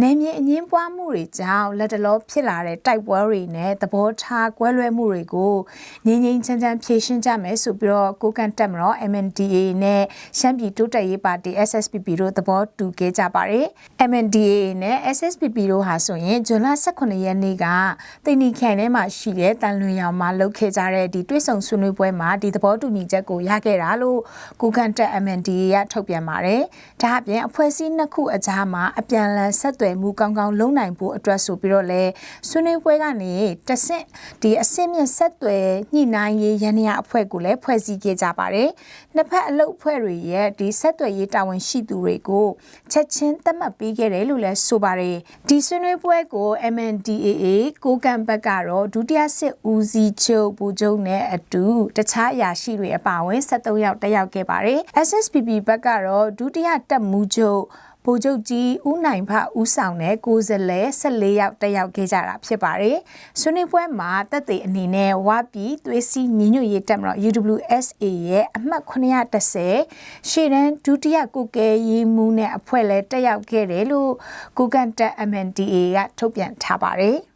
နယ်မြေအငင်းပွားမှုတွေကြောင့်လက်တလောဖြစ်လာတဲ့တိုက်ပွဲတွေနဲ့သဘောထားကွဲလွဲမှုတွေကိုငြိမ်းငြိမ်းချမ်းချမ်းဖြေရှင်းကြမယ်ဆိုပြီးတော့ကိုကန်တက်မတော် MNDA နဲ့ရှမ်းပြည်တိုးတက်ရေးပါတီ SSPP တို့သဘောတူခဲ့ကြပါတယ်။ MNDA နဲ့ SSPP တို့ဟာဆိုရင်ဇွန်လ18ရက်နေ့ကတိန်နီခိုင်ထဲမှာရှိတဲ့တန်လွင်ရောင်မှာလုပ်ခဲ့ကြတဲ့ဒီတွဲဆုံဆွေးနွေးပွဲမှာဒီသဘောတူညီချက်ကိုရခဲ့တာလို့ကိုကန်တက် MNDA ကထုတ်ပြန်ပါတယ်။ဒါအပြင်အဖွဲ့အစည်းနှစ်ခုအကြားမှာအပြန်အလှန်ဆက်သွယ်မှုကောင်းကောင်းလုပ်နိုင်ဖို့အတွက်ဆိုပြီးတော့လဲဆွေးနွေးပွဲကနေတဆင့်ဒီအစင်းမြင့်ဆက်သွယ်ညှိနှိုင်းရေးရန်ရအဖွဲ့ကိုလည်းဖွဲ့စည်းခဲ့ကြပါတယ်။နှစ်ဖက်အလုပ်အဖွဲ့တွေရဲ့ဒီဆက်သွယ်ရေးတာဝန်ရှိသူတွေကိုချက်ချင်းသတ်မှတ်ပေးခဲ့တယ်လို့လည်းဆိုပါတယ်။ဒီဆွေးနွေးပွဲကို MNDAA ကိုကံဘက်ကတော့ဒုတိယစစ်ဦးစီးချုပ်ဘူကျုံနဲ့အတူတခြားအရာရှိတွေအပါအဝင်73ယောက်တက်ရောက်ခဲ့ပါတယ်။ SSPP ဘက်ကတော့ဒုတိယတပ်မူးချုပ် ဗိုလ်ချုပ်ကြီးဦးနိုင်ဖဦးဆောင်တဲ့ကိုယ်စားလှယ်14ယောက်တက်ရောက်ခဲ့ကြတာဖြစ်ပါတယ်။ဆွေးနွေးပွဲမှာတက်သေးအနေနဲ့ဝါပြည်သွေးစည်းညီညွတ်ရေးတပ်မတော် UWSA ရဲ့အမှတ်930ရှေ့တန်းဒုတိယကုကဲရေးမှူးနဲ့အဖွဲ့လဲတက်ရောက်ခဲ့တယ်လို့ကိုကန်တက် MNDA ကထုတ်ပြန်ထားပါတယ်။